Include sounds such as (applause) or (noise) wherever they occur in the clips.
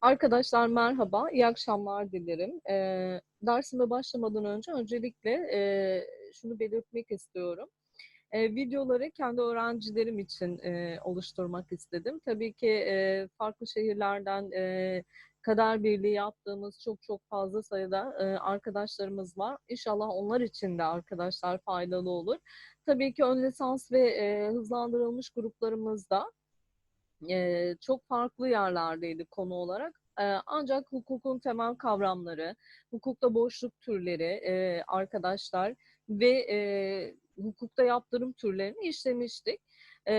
Arkadaşlar merhaba, iyi akşamlar dilerim. Eee, dersime başlamadan önce öncelikle eee, şunu belirtmek istiyorum. Eee, videoları kendi öğrencilerim için eee, oluşturmak istedim. Tabii ki eee, farklı şehirlerden eee kader birliği yaptığımız çok çok fazla sayıda eee, arkadaşlarımız var. İnşallah onlar için de arkadaşlar faydalı olur. Tabii ki ön lisans ve eee, hızlandırılmış gruplarımızda Eee, çok farklı yerlerdeydi konu olarak. Eee, ancak hukukun temel kavramları, hukukta boşluk türleri eee, arkadaşlar ve eee, hukukta yaptırım türlerini işlemiştik.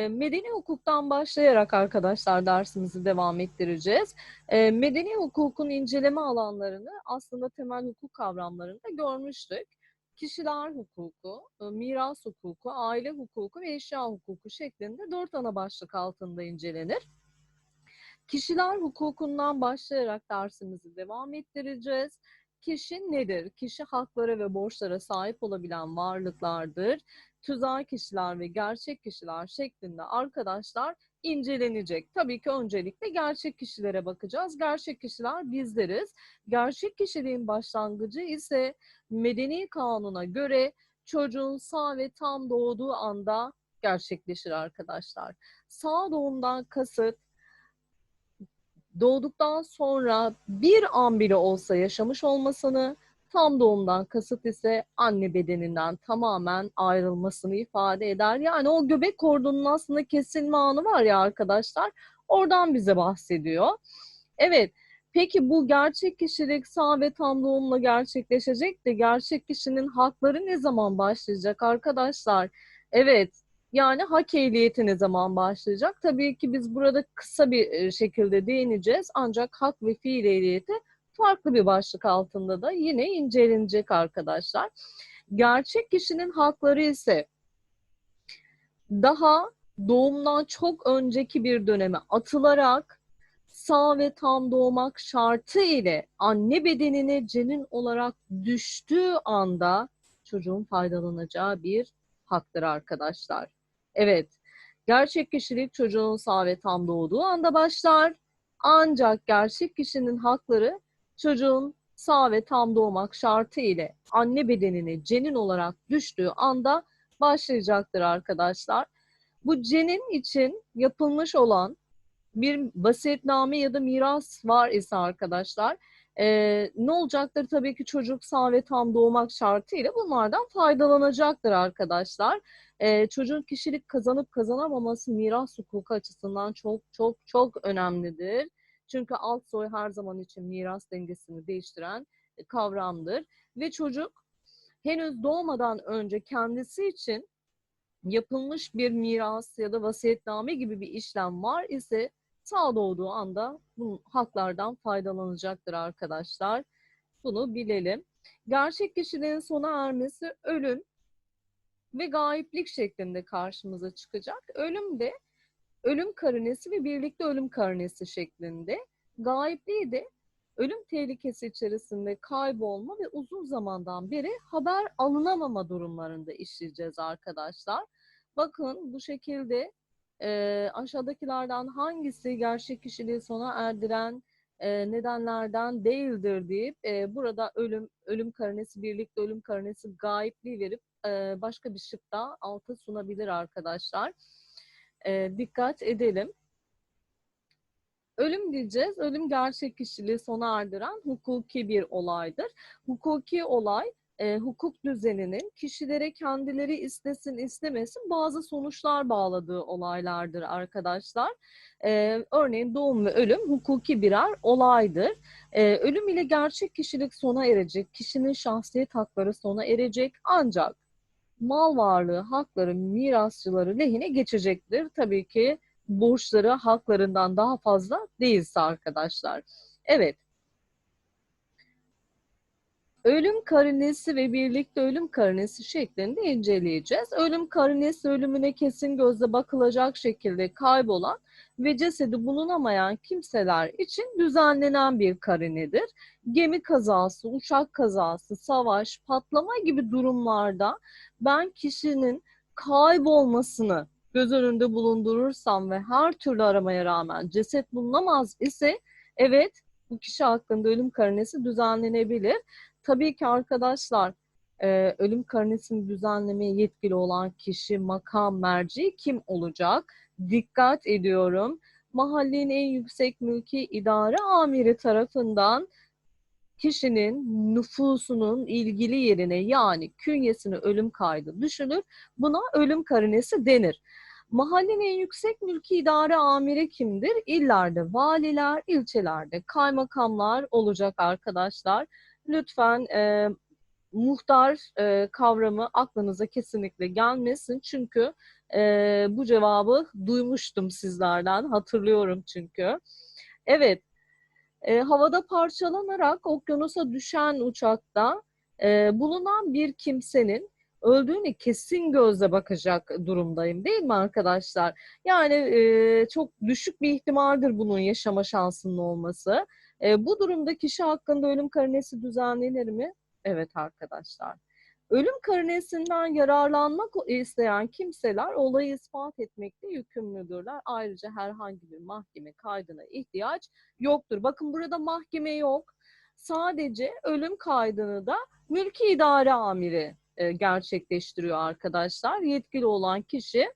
Medeni hukuktan başlayarak arkadaşlar dersimizi devam ettireceğiz. Medeni hukukun inceleme alanlarını aslında temel hukuk kavramlarında görmüştük kişiler hukuku, ıı, miras hukuku, aile hukuku ve eşya hukuku şeklinde dört ana başlık altında incelenir. Kişiler hukukundan başlayarak dersimizi devam ettireceğiz. Kişi nedir? Kişi haklara ve borçlara sahip olabilen varlıklardır. Tüzel kişiler ve gerçek kişiler şeklinde arkadaşlar incelenecek. Tabii ki öncelikle gerçek kişilere bakacağız. Gerçek kişiler bizleriz. Gerçek kişiliğin başlangıcı ise medeni kanuna göre çocuğun sağ ve tam doğduğu anda gerçekleşir arkadaşlar. Sağ doğumdan kasıt doğduktan sonra bir an bile olsa yaşamış olmasını, tam doğumdan kasıt ise anne bedeninden tamamen ayrılmasını ifade eder. Yani o göbek kordonun aslında kesilme anı var ya arkadaşlar, oradan bize bahsediyor. Evet, peki bu gerçek kişilik sağ ve tam doğumla gerçekleşecek de gerçek kişinin hakları ne zaman başlayacak arkadaşlar? Evet, yani hak ehliyeti ne zaman başlayacak? Tabii ki biz burada kısa bir e, şekilde değineceğiz. Ancak hak ve fiil ehliyeti farklı bir başlık altında da yine incelenecek arkadaşlar. Gerçek kişinin hakları ise daha doğumdan çok önceki bir döneme atılarak sağ ve tam doğmak şartı ile anne bedenine cenin olarak düştüğü anda çocuğun faydalanacağı bir haktır arkadaşlar. Evet, gerçek kişilik çocuğun sağ ve tam doğduğu anda başlar. Ancak gerçek kişinin hakları çocuğun sağ ve tam doğmak şartı ile anne bedenine cenin olarak düştüğü anda başlayacaktır arkadaşlar. Bu cenin için yapılmış olan bir vasiyetname ya da miras var ise arkadaşlar ee, ne olacaktır? Tabii ki çocuk sağ ve tam doğmak şartıyla bunlardan faydalanacaktır arkadaşlar. Ee, çocuğun kişilik kazanıp kazanamaması miras hukuku açısından çok çok çok önemlidir. Çünkü alt soy her zaman için miras dengesini değiştiren e, kavramdır. Ve çocuk henüz doğmadan önce kendisi için yapılmış bir miras ya da vasiyetname gibi bir işlem var ise sağ doğduğu anda bu haklardan faydalanacaktır arkadaşlar. Bunu bilelim. Gerçek kişiliğin sona ermesi ölüm ve gayiplik şeklinde karşımıza çıkacak. Ölüm de ölüm karinesi ve birlikte ölüm karinesi şeklinde. Gayipliği de ölüm tehlikesi içerisinde kaybolma ve uzun zamandan beri haber alınamama durumlarında işleyeceğiz arkadaşlar. Bakın bu şekilde e, aşağıdakilerden hangisi gerçek kişiliği sona erdiren e, nedenlerden değildir deyip e, burada ölüm, ölüm karinesi, birlikte ölüm karinesi gayipliği verip e, başka bir şık da alta sunabilir arkadaşlar. E, dikkat edelim. Ölüm diyeceğiz. Ölüm gerçek kişiliği sona erdiren hukuki bir olaydır. Hukuki olay e, hukuk düzeninin kişilere kendileri istesin istemesin bazı sonuçlar bağladığı olaylardır arkadaşlar. E, örneğin doğum ve ölüm hukuki birer olaydır. E, ölüm ile gerçek kişilik sona erecek, kişinin şahsiyet hakları sona erecek ancak mal varlığı, hakları, mirasçıları lehine geçecektir. Tabii ki borçları haklarından daha fazla değilse arkadaşlar. Evet, ölüm karinesi ve birlikte ölüm karinesi şeklinde inceleyeceğiz. Ölüm karinesi ölümüne kesin gözle bakılacak şekilde kaybolan ve cesedi bulunamayan kimseler için düzenlenen bir karinedir. Gemi kazası, uçak kazası, savaş, patlama gibi durumlarda ben kişinin kaybolmasını göz önünde bulundurursam ve her türlü aramaya rağmen ceset bulunamaz ise evet bu kişi hakkında ölüm karinesi düzenlenebilir. Tabii ki arkadaşlar e, ölüm karinesini düzenlemeye yetkili olan kişi, makam, merci kim olacak? Dikkat ediyorum. Mahallenin en yüksek mülki idare amiri tarafından kişinin nüfusunun ilgili yerine yani künyesine ölüm kaydı düşünür. Buna ölüm karinesi denir. Mahallenin en yüksek mülki idare amiri kimdir? İllerde valiler, ilçelerde kaymakamlar olacak arkadaşlar. Lütfen e, muhtar e, kavramı aklınıza kesinlikle gelmesin. Çünkü e, bu cevabı duymuştum sizlerden. Hatırlıyorum çünkü. Evet, e, havada parçalanarak okyanusa düşen uçakta e, bulunan bir kimsenin öldüğüne kesin gözle bakacak durumdayım değil mi arkadaşlar? Yani e, çok düşük bir ihtimaldir bunun yaşama şansının olması. E, bu durumda kişi hakkında ölüm karinesi düzenlenir mi? Evet arkadaşlar. Ölüm karinesinden yararlanmak isteyen kimseler olayı ispat etmekte yükümlüdürler. Ayrıca herhangi bir mahkeme kaydına ihtiyaç yoktur. Bakın burada mahkeme yok. Sadece ölüm kaydını da mülki idare amiri e, gerçekleştiriyor arkadaşlar. Yetkili olan kişi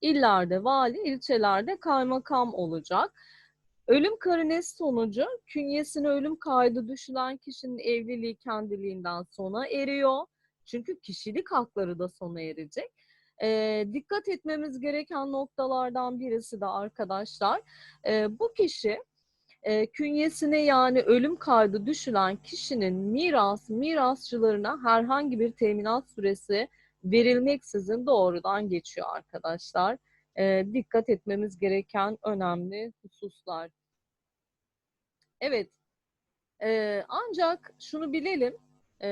illerde vali, ilçelerde kaymakam olacak. Ölüm karinesi sonucu künyesine ölüm kaydı düşülen kişinin evliliği kendiliğinden sona eriyor. Çünkü kişilik hakları da sona erecek. E, dikkat etmemiz gereken noktalardan birisi de arkadaşlar, e, bu kişi e, künyesine yani ölüm kaydı düşülen kişinin miras, mirasçılarına herhangi bir teminat süresi verilmeksizin doğrudan geçiyor arkadaşlar. E, dikkat etmemiz gereken önemli hususlar. Evet, e, ancak şunu bilelim, e,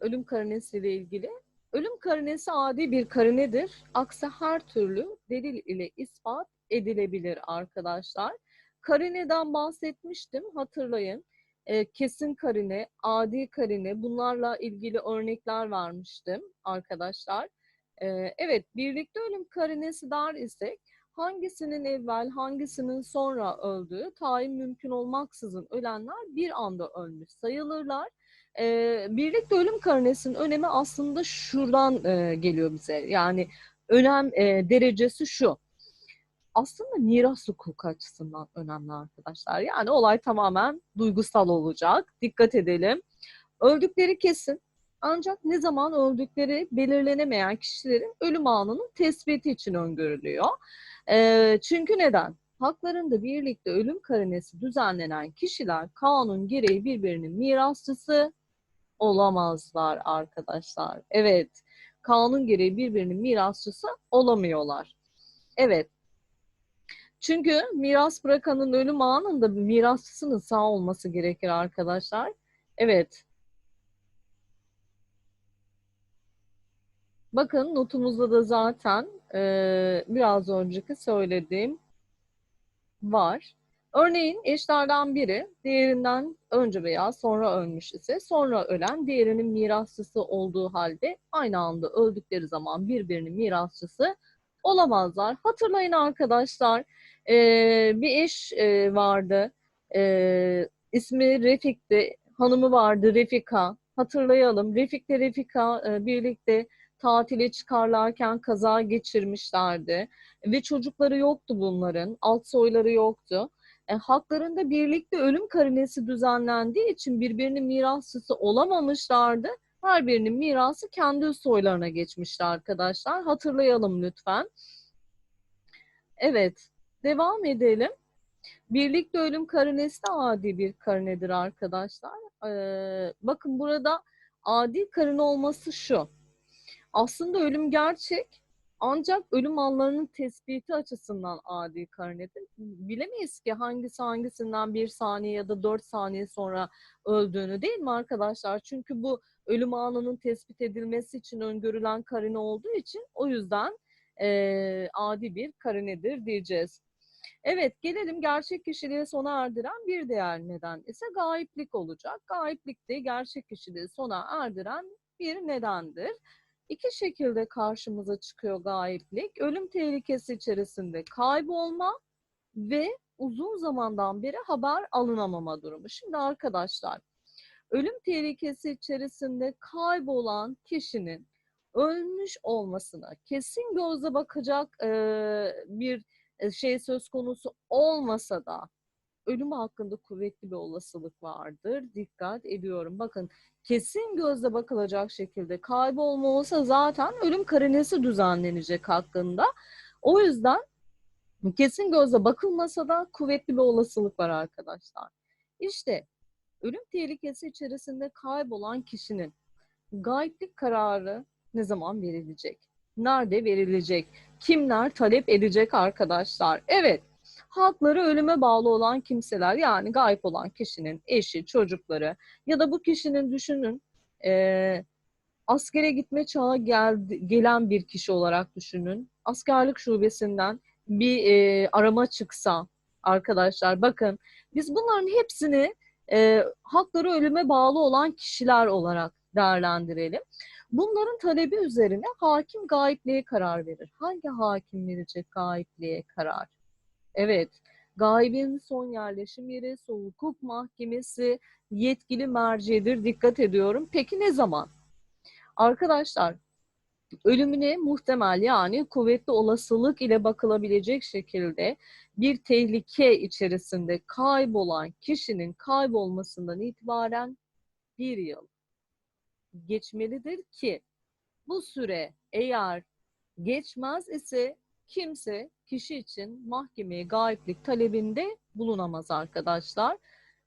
ölüm karinesiyle ilgili. Ölüm karinesi adi bir karinedir. Aksi her türlü delil ile ispat edilebilir arkadaşlar. Karineden bahsetmiştim, hatırlayın. E, kesin karine, adi karine bunlarla ilgili örnekler vermiştim arkadaşlar. E, evet, birlikte ölüm karinesi der isek hangisinin evvel, hangisinin sonra öldüğü tayin mümkün olmaksızın ölenler bir anda ölmüş sayılırlar. E, birlikte ölüm karinesinin önemi aslında şuradan e, geliyor bize. Yani önem e, derecesi şu aslında miras hukuku açısından önemli arkadaşlar. Yani olay tamamen duygusal olacak. Dikkat edelim. Öldükleri kesin. Ancak ne zaman öldükleri belirlenemeyen kişilerin ölüm anının tespiti için öngörülüyor. E, çünkü neden? Haklarında birlikte ölüm karinesi düzenlenen kişiler kanun gereği birbirinin mirasçısı olamazlar arkadaşlar. Evet, kanun gereği birbirinin mirasçısı olamıyorlar. Evet, çünkü miras bırakanın ölüm anında mirasçısının sağ olması gerekir arkadaşlar. Evet. Bakın notumuzda da zaten e, biraz önceki söylediğim var. Örneğin eşlerden biri diğerinden önce veya sonra ölmüş ise sonra ölen diğerinin mirasçısı olduğu halde aynı anda öldükleri zaman birbirinin mirasçısı olamazlar. Hatırlayın arkadaşlar e, bir eş e, vardı. E, ismi Refik'ti. Hanımı vardı Refika. Hatırlayalım. Refik ile Refika e, birlikte tatile çıkarlarken kaza geçirmişlerdi. Ve çocukları yoktu bunların. Alt soyları yoktu. E, haklarında birlikte ölüm karinesi düzenlendiği için birbirinin mirasçısı olamamışlardı. Her birinin mirası kendi soylarına geçmişti arkadaşlar. Hatırlayalım lütfen. Evet. Devam edelim. Birlikte ölüm karinesi de adi bir karinedir arkadaşlar. Ee, bakın burada adi karine olması şu. Aslında ölüm gerçek ancak ölüm anlarının tespiti açısından adi karinedir. Bilemeyiz ki hangisi hangisinden bir saniye ya da dört saniye sonra öldüğünü değil mi arkadaşlar? Çünkü bu ölüm anının tespit edilmesi için öngörülen karine olduğu için o yüzden e, adi bir karinedir diyeceğiz. Evet gelelim gerçek kişiliği sona erdiren bir diğer neden ise gayiplik olacak. Gayiplik de gerçek kişiliği sona erdiren bir nedendir. İki şekilde karşımıza çıkıyor gayiplik. Ölüm tehlikesi içerisinde kaybolma ve uzun zamandan beri haber alınamama durumu. Şimdi arkadaşlar, ölüm tehlikesi içerisinde kaybolan kişinin ölmüş olmasına kesin gözle bakacak e, bir şey söz konusu olmasa da ölümü hakkında kuvvetli bir olasılık vardır. Dikkat ediyorum. Bakın kesin gözle bakılacak şekilde kaybolma olsa zaten ölüm karinesi düzenlenecek hakkında. O yüzden kesin gözle bakılmasa da kuvvetli bir olasılık var arkadaşlar. İşte ölüm tehlikesi içerisinde kaybolan kişinin gayiplik kararı ne zaman verilecek? Nerede verilecek? Kimler talep edecek arkadaşlar? Evet, hakları ölüme bağlı olan kimseler yani gayip olan kişinin eşi, çocukları ya da bu kişinin düşünün e, askere gitme çağı geldi, gelen bir kişi olarak düşünün. Askerlik şubesinden bir e, arama çıksa arkadaşlar bakın biz bunların hepsini e, hakları ölüme bağlı olan kişiler olarak değerlendirelim. Bunların talebi üzerine hakim gayipliğe karar verir. Hangi hakim verecek gayipliğe karar? Evet, gaibin son yerleşim yeri hukuk mahkemesi yetkili mercidir. Dikkat ediyorum. Peki ne zaman? Arkadaşlar, ölümüne muhtemel yani kuvvetli olasılık ile bakılabilecek şekilde bir tehlike içerisinde kaybolan kişinin kaybolmasından itibaren bir yıl geçmelidir ki bu süre eğer geçmez ise kimse kişi için mahkemeye gayiplik talebinde bulunamaz arkadaşlar.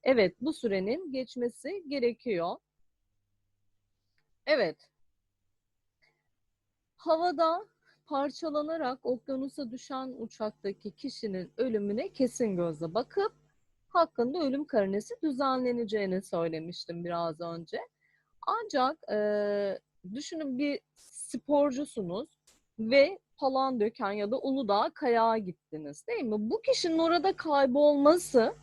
Evet bu sürenin geçmesi gerekiyor. Evet. Havada parçalanarak okyanusa düşen uçaktaki kişinin ölümüne kesin gözle bakıp hakkında ölüm karnesi düzenleneceğini söylemiştim biraz önce. Ancak e, düşünün bir sporcusunuz ve Palandöken ya da Uludağ kayağa gittiniz değil mi? Bu kişinin orada kaybolması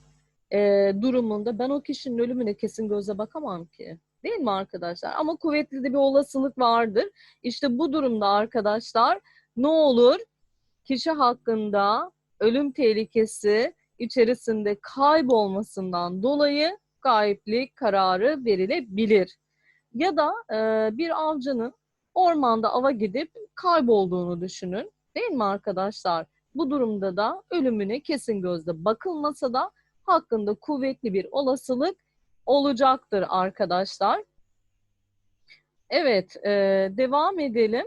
e, durumunda ben o kişinin ölümüne kesin göze bakamam ki. Değil mi arkadaşlar? Ama kuvvetli de bir olasılık vardır. İşte bu durumda arkadaşlar ne olur? Kişi hakkında ölüm tehlikesi içerisinde kaybolmasından dolayı gayiplik kararı verilebilir. Ya da e, bir avcının ormanda ava gidip kaybolduğunu düşünün. Değil mi arkadaşlar? Bu durumda da ölümüne kesin gözle bakılmasa da hakkında kuvvetli bir olasılık olacaktır arkadaşlar. Evet, e, devam edelim.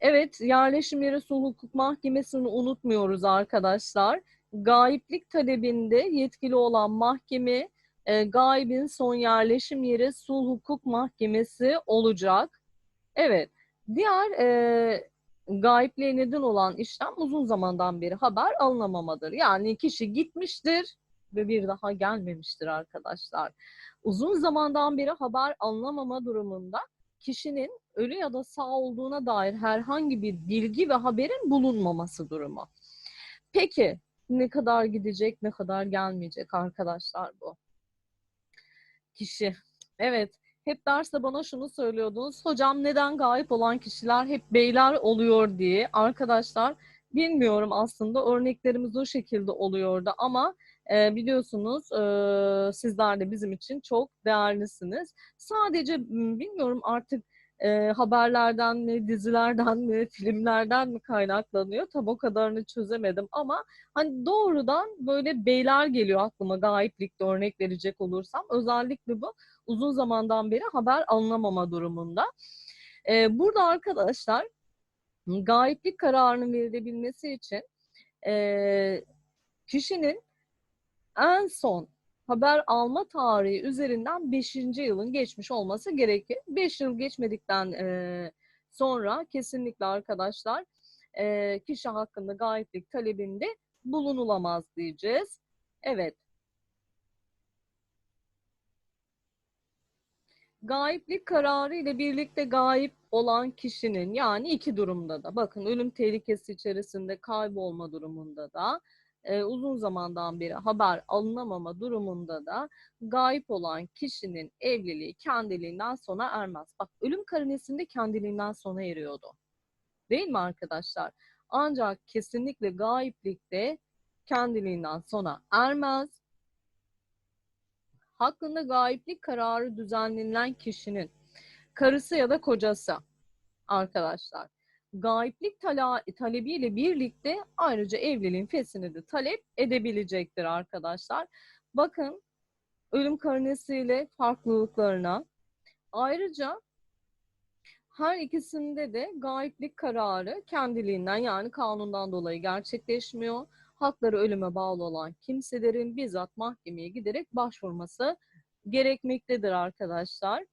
Evet, yerleşim yeri sulh hukuk mahkemesini unutmuyoruz arkadaşlar. Gayiplik talebinde yetkili olan mahkeme e, gaibin son yerleşim yeri sulh hukuk mahkemesi olacak. Evet, diğer e, gayipliğe neden olan işlem uzun zamandan beri haber alınamamadır. Yani kişi gitmiştir ve bir daha gelmemiştir arkadaşlar. Uzun zamandan beri haber alınamama durumunda kişinin ölü ya da sağ olduğuna dair herhangi bir bilgi ve haberin bulunmaması durumu. Peki ne kadar gidecek, ne kadar gelmeyecek arkadaşlar bu? Kişi. Evet, hep derste bana şunu söylüyordunuz. Hocam neden gayip olan kişiler hep beyler oluyor diye. Arkadaşlar bilmiyorum aslında örneklerimiz o şekilde oluyordu ama e, biliyorsunuz e, sizler de bizim için çok değerlisiniz. Sadece bilmiyorum artık e, haberlerden mi, dizilerden mi, filmlerden mi kaynaklanıyor? Tam o kadarını çözemedim ama hani doğrudan böyle beyler geliyor aklıma gayiplikte örnek verecek olursam. Özellikle bu uzun zamandan beri haber alınamama durumunda. E, burada arkadaşlar gayiplik kararının verilebilmesi için e, kişinin en son haber alma tarihi üzerinden 5. yılın geçmiş olması gerekir. 5 yıl geçmedikten e, sonra kesinlikle arkadaşlar e, kişi hakkında gayiplik talebinde bulunulamaz diyeceğiz. Evet. Gayiplik kararı ile birlikte gayip olan kişinin yani iki durumda da bakın ölüm tehlikesi içerisinde kaybolma durumunda da e, uzun zamandan beri haber alınamama durumunda da gayip olan kişinin evliliği kendiliğinden sona ermez. Bak ölüm karinesinde kendiliğinden sona eriyordu. Değil mi arkadaşlar? Ancak kesinlikle gayiplikte kendiliğinden sona ermez. Hakkında gayiplik kararı düzenlenilen kişinin karısı ya da kocası arkadaşlar gayiplik tala, talebiyle birlikte ayrıca evliliğin feshini de talep edebilecektir arkadaşlar. Bakın ölüm karnesiyle farklılıklarına. Ayrıca her ikisinde de gayiplik kararı kendiliğinden yani kanundan dolayı gerçekleşmiyor. Hakları ölüme bağlı olan kimselerin bizzat mahkemeye giderek başvurması gerekmektedir arkadaşlar.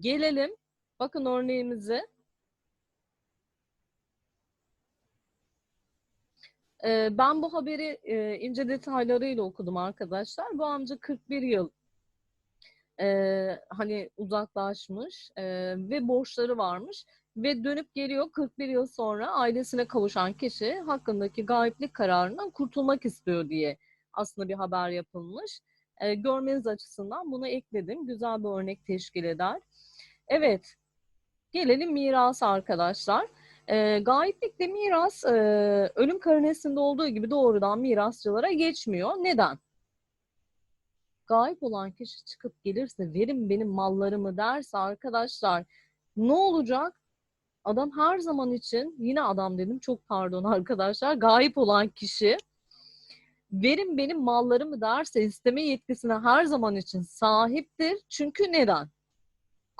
Gelelim bakın örneğimize. Ee, ben bu haberi e, ince detaylarıyla okudum arkadaşlar. Bu amca 41 yıl e, hani uzaklaşmış e, ve borçları varmış ve dönüp geliyor 41 yıl sonra ailesine kavuşan kişi hakkındaki gayiplik kararından kurtulmak istiyor diye aslında bir haber yapılmış. E, görmeniz açısından bunu ekledim. Güzel bir örnek teşkil eder. Evet, gelelim mirasa arkadaşlar. E, gayiplikle miras e, ölüm karinesinde olduğu gibi doğrudan mirasçılara geçmiyor. Neden? Gayip olan kişi çıkıp gelirse verin benim mallarımı derse arkadaşlar ne olacak? Adam her zaman için yine adam dedim çok pardon (laughs) arkadaşlar gayip olan kişi verin benim mallarımı derse isteme yetkisine her zaman için sahiptir. Çünkü neden?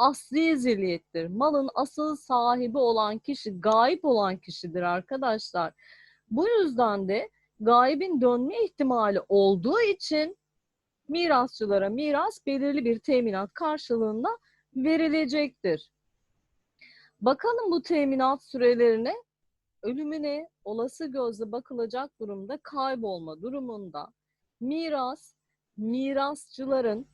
Asli zilliyettir. Malın asıl sahibi olan kişi gayip olan kişidir arkadaşlar. Bu yüzden de gaybin dönme ihtimali olduğu için mirasçılara miras belirli bir teminat karşılığında verilecektir. Bakalım bu teminat sürelerine ölümüne olası gözle bakılacak durumda kaybolma durumunda miras mirasçıların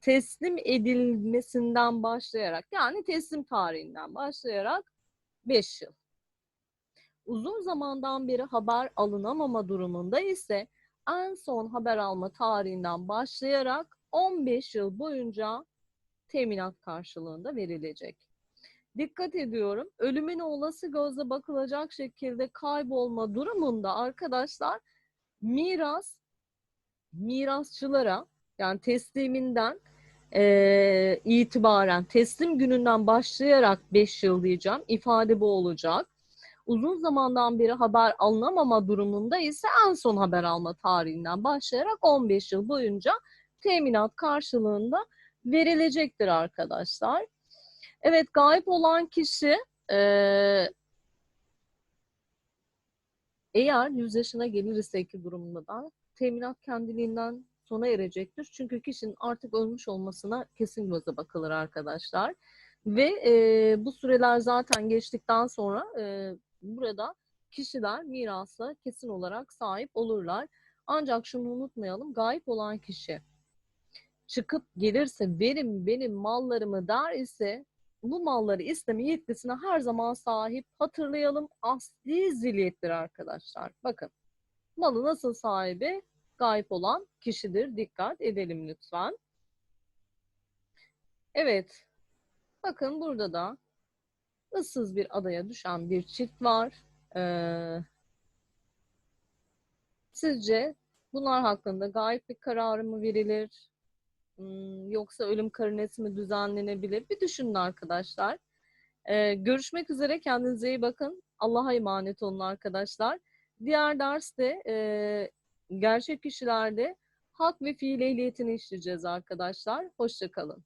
teslim edilmesinden başlayarak yani teslim tarihinden başlayarak 5 yıl. Uzun zamandan beri haber alınamama durumunda ise en son haber alma tarihinden başlayarak 15 yıl boyunca teminat karşılığında verilecek. Dikkat ediyorum. Ölümüne olası gözle bakılacak şekilde kaybolma durumunda arkadaşlar miras mirasçılara yani tesliminden e, itibaren teslim gününden başlayarak 5 yıl diyeceğim. İfade bu olacak. Uzun zamandan beri haber alınamama durumunda ise en son haber alma tarihinden başlayarak 15 yıl boyunca teminat karşılığında verilecektir arkadaşlar. Evet gayip olan kişi e, eğer 100 yaşına gelirse iki durumda da teminat kendiliğinden sona erecektir. Çünkü kişinin artık ölmüş olmasına kesin göze bakılır arkadaşlar. Ve e, bu süreler zaten geçtikten sonra e, burada kişiler mirasa kesin olarak sahip olurlar. Ancak şunu unutmayalım, gayip olan kişi çıkıp gelirse verim benim mallarımı der ise bu malları isteme yetkisine her zaman sahip. Hatırlayalım asli ziliyettir arkadaşlar. Bakın malı nasıl sahibi? Gayip olan kişidir. Dikkat edelim lütfen. Evet. Bakın burada da ıssız bir adaya düşen bir çift var. Ee, sizce bunlar hakkında gayip bir kararı mı verilir? Hmm, yoksa ölüm karinesi mi düzenlenebilir? Bir düşünün arkadaşlar. Ee, görüşmek üzere. Kendinize iyi bakın. Allah'a emanet olun arkadaşlar. Diğer derste e, gerçek kişilerde hak ve fiil ehliyetini işleyeceğiz arkadaşlar. Hoşçakalın.